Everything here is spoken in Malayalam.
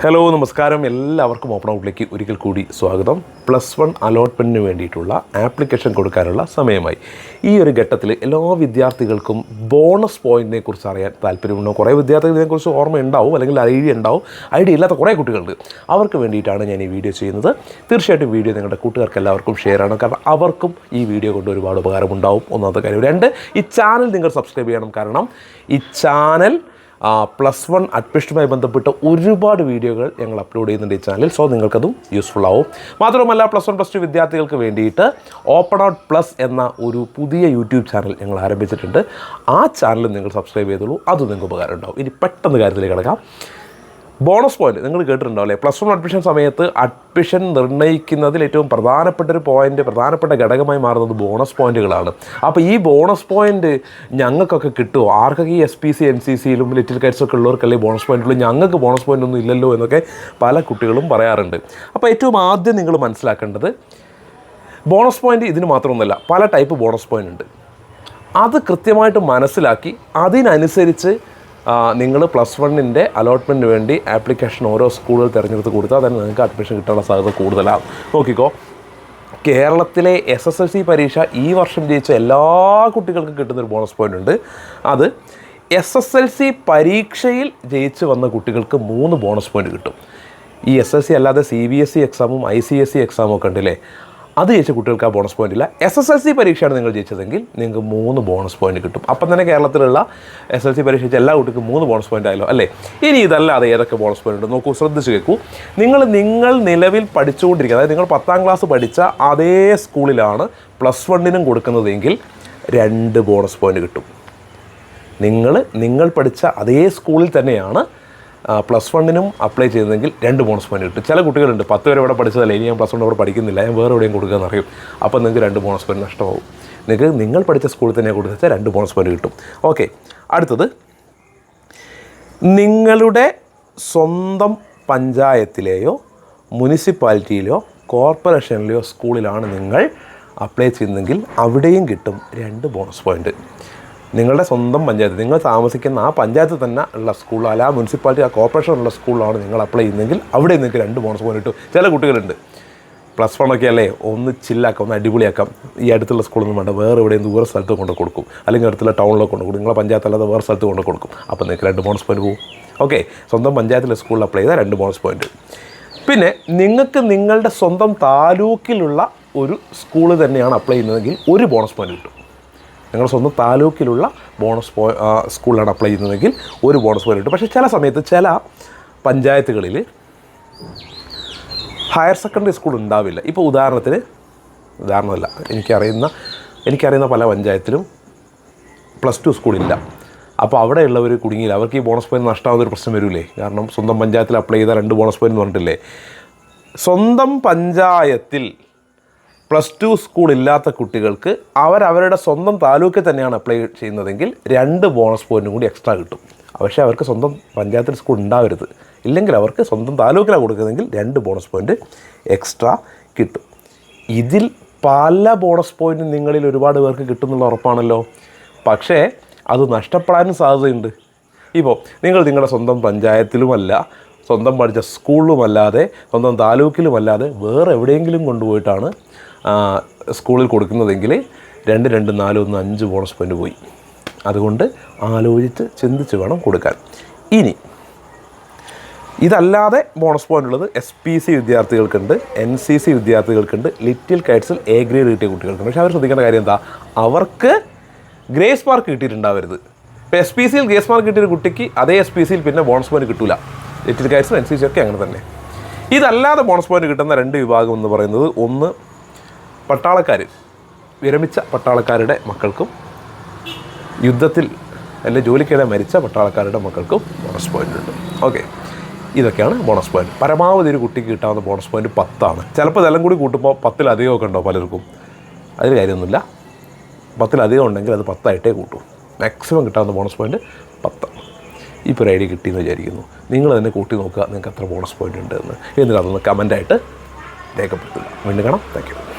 ഹലോ നമസ്കാരം. എല്ലാവർക്കും ഓപ്പൺ ഔട്ടിലേക്ക് ഒരിക്കൽ കൂടി സ്വാഗതം. പ്ലസ് വൺ അലോട്ട്മെന്റിന് വേണ്ടിയിട്ടുള്ള ആപ്ലിക്കേഷൻ കൊടുക്കാനുള്ള സമയമായി. ഈ ഒരു ഘട്ടത്തിൽ എല്ലാ വിദ്യാർത്ഥികൾക്കും ബോണസ് പോയിന്റിനെ കുറിച്ച് അറിയാൻ താല്പര്യമുണ്ടോ? കുറേ വിദ്യാർത്ഥികൾ ഇതിനെക്കുറിച്ച് ഓർമ്മ ഉണ്ടാവും അല്ലെങ്കിൽ ഐഡിയ ഉണ്ടാവും. ഐഡിയ ഇല്ലാത്ത കുറേ കുട്ടികളുണ്ട്. അവർക്ക് വേണ്ടിയിട്ടാണ് ഞാൻ ഈ വീഡിയോ ചെയ്യുന്നത്. തീർച്ചയായിട്ടും വീഡിയോ നിങ്ങളുടെ കൂട്ടുകാർക്ക് എല്ലാവർക്കും ഷെയർ ആണ്. കാരണം അവർക്കും ഈ വീഡിയോ കൊണ്ട് ഒരുപാട് ഉപകാരമുണ്ടാവും. ഒന്നാമത്തെ കാര്യം രണ്ട് ഈ ചാനൽ നിങ്ങൾ സബ്സ്ക്രൈബ് ചെയ്യണം. കാരണം ഈ ചാനൽ പ്ലസ് വൺ അഡ്മിഷനുമായി ബന്ധപ്പെട്ട് ഒരുപാട് വീഡിയോകൾ ഞങ്ങൾ അപ്ലോഡ് ചെയ്യുന്നുണ്ട് ഈ ചാനലിൽ സോ നിങ്ങൾക്കതും യൂസ്ഫുൾ ആവും. മാത്രമല്ല പ്ലസ് വൺ പ്ലസ് ടു വിദ്യാർത്ഥികൾക്ക് വേണ്ടിയിട്ട് ഓപ്പൺ ഔട്ട് പ്ലസ് എന്ന ഒരു പുതിയ യൂട്യൂബ് ചാനൽ ഞങ്ങൾ ആരംഭിച്ചിട്ടുണ്ട്. ആ ചാനൽ നിങ്ങൾ സബ്സ്ക്രൈബ് ചെയ്തോളൂ. അത് നിങ്ങൾക്ക് ഉപകാരം ഉണ്ടാവും ഇനി പെട്ടെന്ന് കാര്യത്തിലേക്ക് കിടക്കാം. ബോണസ് പോയിന്റ് നിങ്ങൾ കേട്ടിട്ടുണ്ടാവും അല്ലേ? പ്ലസ് വൺ അഡ്മിഷൻ സമയത്ത് അഡ്മിഷൻ നിർണയിക്കുന്നതിൽ ഏറ്റവും പ്രധാനപ്പെട്ട ഒരു പോയിന്റ് പ്രധാനപ്പെട്ട ഘടകമായി മാറുന്നത് ബോണസ് പോയിന്റുകളാണ് അപ്പോൾ ഈ ബോണസ് പോയിന്റ് ഞങ്ങൾക്കൊക്കെ കിട്ടുമോ ആർക്കൊക്കെ ഈ S P C N C സിയിലും little കൈറ്റ്സൊക്കെ ഉള്ളവർക്കല്ലേ ബോണസ് പോയിന്റ് ഉള്ളൂ? ഞങ്ങൾക്ക് ബോണസ് പോയിന്റ് ഒന്നും ഇല്ലല്ലോ എന്നൊക്കെ പല കുട്ടികളും പറയാറുണ്ട്. അപ്പോൾ ഏറ്റവും ആദ്യം നിങ്ങൾ മനസ്സിലാക്കേണ്ടത് ബോണസ് പോയിന്റ് ഇതിന് മാത്രമൊന്നുമല്ല പല ടൈപ്പ് ബോണസ് പോയിന്റ് ഉണ്ട്. അത് കൃത്യമായിട്ട് മനസ്സിലാക്കി അതിനനുസരിച്ച് നിങ്ങൾ പ്ലസ് വണ്ണിന്റെ അലോട്ട്മെന്റിന് വേണ്ടി ആപ്ലിക്കേഷൻ ഓരോ സ്കൂളുകൾ തിരഞ്ഞെടുത്ത് കൊടുത്താൽ തന്നെ നിങ്ങൾക്ക് അഡ്മിഷൻ കിട്ടാനുള്ള സാധ്യത കൂടുതലാണ്. നോക്കിക്കോ കേരളത്തിലെ എസ് എസ് എൽ സി പരീക്ഷ ഈ വർഷം ജയിച്ച എല്ലാ കുട്ടികൾക്കും കിട്ടുന്നൊരു ബോണസ് പോയിന്റ് ഉണ്ട്. അത് എസ് എസ് എൽ സി പരീക്ഷയിൽ ജയിച്ച് വന്ന കുട്ടികൾക്ക് മൂന്ന് ബോണസ് പോയിന്റ് കിട്ടും. ഈ എസ് എസ് സി അല്ലാതെ സി ബി എസ് സി എക്സാമും ഐ സി എസ് സി എക്സാമും ഒക്കെ ഉണ്ടല്ലേ? അത് ജയിച്ച കുട്ടികൾക്ക് ആ ബോണസ് പോയിന്റ് ഇല്ല. എസ് എസ് എൽ സി പരീക്ഷയാണ് നിങ്ങൾ ജയിച്ചതെങ്കിൽ നിങ്ങൾക്ക് മൂന്ന് ബോണസ് പോയിന്റ് കിട്ടും. അപ്പം തന്നെ കേരളത്തിലുള്ള എസ് എൽ സി പരീക്ഷ എല്ലാ കുട്ടിക്കും മൂന്ന് ബോണസ് പോയിന്റ് ആയല്ലോ അല്ലേ? ഇനി ഇതല്ലാതെ ഏതൊക്കെ ബോണസ് പോയിന്റ് ഉണ്ട്? നോക്കൂ ശ്രദ്ധിച്ച് കേൾക്കൂ. നിങ്ങൾ നിങ്ങൾ നിലവിൽ പഠിച്ചുകൊണ്ടിരിക്കുക അതായത് നിങ്ങൾ പത്താം ക്ലാസ് പഠിച്ച അതേ സ്കൂളിലാണ് പ്ലസ് വണ്ണിനും കൊടുക്കുന്നതെങ്കിൽ രണ്ട് ബോണസ് പോയിന്റ് കിട്ടും. നിങ്ങൾ നിങ്ങൾ പഠിച്ച അതേ സ്കൂളിൽ തന്നെയാണ് പ്ലസ് വണ്ണിനും അപ്ലൈ ചെയ്തതെങ്കിൽ രണ്ട് ബോണസ് പോയിന്റ് കിട്ടും. ചില കുട്ടികളുണ്ട് പത്ത് വരെ ഇവിടെ പഠിച്ചതല്ല ഇനി ഞാൻ പ്ലസ് വൺ ഇവിടെ പഠിക്കുന്നില്ല ഞാൻ വേറെ എവിടെയും കൊടുക്കുകയെന്ന് അറിയും. അപ്പോൾ നിങ്ങൾക്ക് രണ്ട് ബോണസ് പോയിന്റ് നഷ്ടമാവും. നിങ്ങൾക്ക് നിങ്ങൾ പഠിച്ച സ്കൂളിൽ തന്നെ കൊടുത്താൽ രണ്ട് ബോണസ് പോയിന്റ് കിട്ടും. ഓക്കെ അടുത്തത്. നിങ്ങളുടെ സ്വന്തം പഞ്ചായത്തിലെയോ മുനിസിപ്പാലിറ്റിയിലോ കോർപ്പറേഷനിലെയോ സ്കൂളിലാണ് നിങ്ങൾ അപ്ലൈ ചെയ്യുന്നതെങ്കിൽ അവിടെയും കിട്ടും രണ്ട് ബോണസ് പോയിന്റ് നിങ്ങളുടെ സ്വന്തം പഞ്ചായത്ത് നിങ്ങൾ താമസിക്കുന്ന ആ പഞ്ചായത്ത് തന്നെ ഉള്ള സ്കൂൾ അല്ല ആ മുനിസിപ്പാലിറ്റി ആ കോർപ്പറേഷൻ ഉള്ള സ്കൂളിലാണ് നിങ്ങൾ അപ്ലൈ ചെയ്യുന്നതെങ്കിൽ അവിടെ നിങ്ങൾക്ക് രണ്ട് ബോണസ് പോയിന്റ് കിട്ടും. ചില കുട്ടികളുണ്ട്. പ്ലസ് വൺ ഒക്കെ അല്ലേ ഒന്ന് ചില്ലാക്കാം ഒന്ന് അടിപൊളിയാക്കാം. ഈ അടുത്തുള്ള സ്കൂളൊന്നും വേണ്ട വേറെ എവിടെയും ദൂരെ സ്ഥലത്ത് കൊണ്ട് കൊടുക്കും. അല്ലെങ്കിൽ അടുത്തുള്ള ടൗണിലൊക്കെ കൊണ്ട് കൊടുക്കും. നിങ്ങളെ പഞ്ചായത്ത് അല്ലാതെ വേറെ സ്ഥലത്ത് കൊണ്ട് കൊടുക്കും. അപ്പോൾ നിങ്ങൾക്ക് രണ്ട് ബോണസ് പോയിന്റ് പോകും ഓക്കെ സ്വന്തം പഞ്ചായത്തിലെ സ്കൂളിൽ അപ്ലൈ ചെയ്താൽ രണ്ട് ബോണസ് പോയിന്റ് പിന്നെ നിങ്ങൾക്ക് നിങ്ങളുടെ സ്വന്തം താലൂക്കിലുള്ള ഒരു സ്കൂൾ തന്നെയാണ് അപ്ലൈ ചെയ്യുന്നതെങ്കിൽ ഒരു ബോണസ് പോയിന്റ് കിട്ടും. നിങ്ങൾ സ്വന്തം താലൂക്കിലുള്ള ബോണസ് പോ സ്കൂളിലാണ് അപ്ലൈ ചെയ്യുന്നതെങ്കിൽ ഒരു ബോണസ് പോയിന്റ് കിട്ടും. പക്ഷേ ചില സമയത്ത് ചില പഞ്ചായത്തുകളിൽ ഹയർ സെക്കൻഡറി സ്കൂൾ ഉണ്ടാവില്ല. ഇപ്പോൾ ഉദാഹരണത്തിന് ഉദാഹരണമല്ല എനിക്കറിയുന്ന എനിക്കറിയുന്ന പല പഞ്ചായത്തിലും പ്ലസ് ടു സ്കൂളില്ല അപ്പോൾ അവിടെയുള്ളവർ കുടുങ്ങിയില്ല. അവർക്ക് ഈ ബോണസ് പോയിന്റ് നഷ്ടമാകുന്ന ഒരു പ്രശ്നം വരില്ലേ കാരണം സ്വന്തം പഞ്ചായത്തിൽ അപ്ലൈ ചെയ്താൽ രണ്ട് ബോണസ് പോയിന്റ് എന്ന് പറഞ്ഞിട്ടില്ലേ? സ്വന്തം പഞ്ചായത്തിൽ പ്ലസ് ടു സ്കൂൾ ഇല്ലാത്ത കുട്ടികൾക്ക് അവരവരുടെ സ്വന്തം താലൂക്കിൽ തന്നെയാണ് അപ്ലൈ ചെയ്യുന്നതെങ്കിൽ രണ്ട് ബോണസ് പോയിന്റും കൂടി എക്സ്ട്രാ കിട്ടും. പക്ഷേ അവർക്ക് സ്വന്തം പഞ്ചായത്തിൽ സ്കൂൾ ഉണ്ടാവരുത്. ഇല്ലെങ്കിൽ അവർക്ക് സ്വന്തം താലൂക്കിലാണ് കൊടുക്കുന്നതെങ്കിൽ രണ്ട് ബോണസ് പോയിന്റ് എക്സ്ട്രാ കിട്ടും. ഇതിൽ പല ബോണസ് പോയിന്റ് നിങ്ങളിൽ ഒരുപാട് പേർക്ക് കിട്ടുന്നുള്ള ഉറപ്പാണല്ലോ. പക്ഷേ അത് നഷ്ടപ്പെടാനും സാധ്യതയുണ്ട്. ഇപ്പോൾ നിങ്ങൾ നിങ്ങളുടെ സ്വന്തം പഞ്ചായത്തിലുമല്ല സ്വന്തം പഠിച്ച സ്കൂളിലുമല്ലാതെ സ്വന്തം താലൂക്കിലുമല്ലാതെ വേറെ എവിടെയെങ്കിലും കൊണ്ടുപോയിട്ടാണ് സ്കൂളിൽ കൊടുക്കുന്നതെങ്കിൽ രണ്ട് രണ്ട് നാല് ഒന്ന് അഞ്ച് ബോണസ് പോയിന്റ് പോയി. അതുകൊണ്ട് ആലോചിച്ച് ചിന്തിച്ച് വേണം കൊടുക്കാൻ. ഇനി ഇതല്ലാതെ ബോണസ് പോയിന്റ് ഉള്ളത് എസ് പി സി വിദ്യാർത്ഥികൾക്കുണ്ട് എൻ സി സി വിദ്യാർത്ഥികൾക്കുണ്ട് ലിറ്റിൽ കൈറ്റ്സിൽ എ ഗ്രേഡ് കിട്ടിയ കുട്ടികൾക്കുണ്ട്. പക്ഷേ അവർ ശ്രദ്ധിക്കേണ്ട കാര്യം എന്താ? അവർക്ക് ഗ്രേസ് മാർക്ക് കിട്ടിയിട്ടുണ്ടാവരുത്. ഇപ്പോൾ എസ് പി സിയിൽ ഗ്രേസ് മാർക്ക് കിട്ടിയൊരു കുട്ടിക്ക് അതേ എസ് പി സിയിൽ പിന്നെ ബോണസ് പോയിന്റ് കിട്ടില്ല ലിറ്റിൽ കൈറ്റ്സും എൻ സി സി ഒക്കെ അങ്ങനെ തന്നെ. ഇതല്ലാതെ ബോണസ് പോയിന്റ് കിട്ടുന്ന രണ്ട് വിഭാഗം എന്ന് പറയുന്നത് ഒന്ന് പട്ടാളക്കാർ വിരമിച്ച പട്ടാളക്കാരുടെ മക്കൾക്കും യുദ്ധത്തിൽ അല്ലെ ജോലിക്കിടെ മരിച്ച പട്ടാളക്കാരുടെ മക്കൾക്കും ബോണസ് പോയിന്റ് ഉണ്ട്. ഓക്കെ ഇതൊക്കെയാണ് ബോണസ് പോയിന്റ് പരമാവധി ഒരു കുട്ടിക്ക് കിട്ടാവുന്ന ബോണസ് പോയിന്റ് പത്താണ്. ചിലപ്പോൾ ഇതെല്ലാം കൂടി കൂട്ടുമ്പോൾ പത്തിലധികമൊക്കെ ഉണ്ടോ പലർക്കും? അതിൽ കാര്യമൊന്നുമില്ല. പത്തിലധികം ഉണ്ടെങ്കിൽ അത് പത്തായിട്ടേ കൂട്ടൂ. മാക്സിമം കിട്ടാവുന്ന ബോണസ് പോയിന്റ് പത്താണ് ഇപ്പോൾ ഒരു ഐഡിയ കിട്ടിയെന്ന് വിചാരിക്കുന്നു. നിങ്ങൾ തന്നെ കൂട്ടി നോക്കുക. നിങ്ങൾക്ക് അത്ര ബോണസ് പോയിന്റ് ഉണ്ട് എന്ന് എന്നിട്ട് അതൊന്ന് കമന്റായിട്ട് രേഖപ്പെടുത്തുക. വീണ്ടും കാണാം. Thank you